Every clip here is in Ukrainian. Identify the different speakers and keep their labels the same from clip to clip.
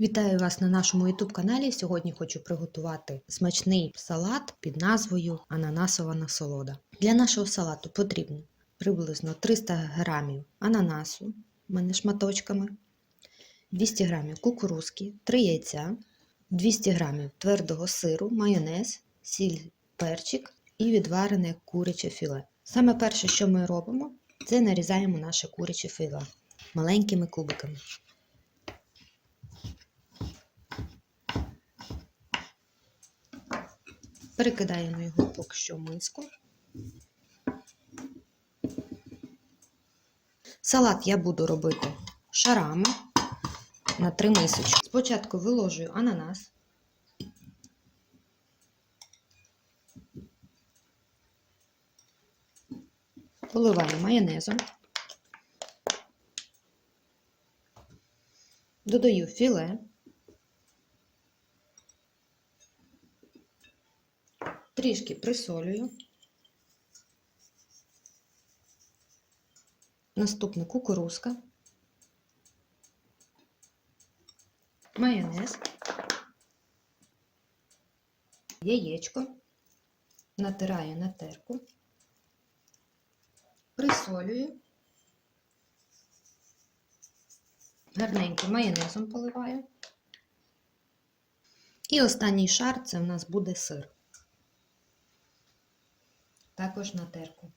Speaker 1: Вітаю вас на нашому YouTube каналі. Сьогодні хочу приготувати смачний салат під назвою Ананасова насолода. Для нашого салату потрібно приблизно 300 грамів ананасу, у мене шматочками, 200 грамів кукурузки, 3 яйця, 200 грамів твердого сиру, майонез, сіль, перчик і відварене куряче філе. Саме перше, що ми робимо, це нарізаємо наше куряче філе маленькими кубиками. Перекидаємо його поки що в миску. Салат я буду робити шарами на три мисочки. Спочатку виложую ананас. Поливаю майонезом. Додаю філе. Трішки присолюю. Наступне кукурузка, майонез, яєчко, натираю на терку, присолюю, гарненько майонезом поливаю. І останній шар це у нас буде сир також на терку.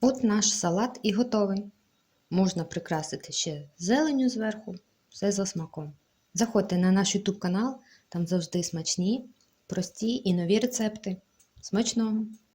Speaker 1: От наш салат і готовий. Можна прикрасити ще зеленю зверху, все за смаком. Заходьте на наш YouTube канал, там завжди смачні, прості і нові рецепти. Смачного!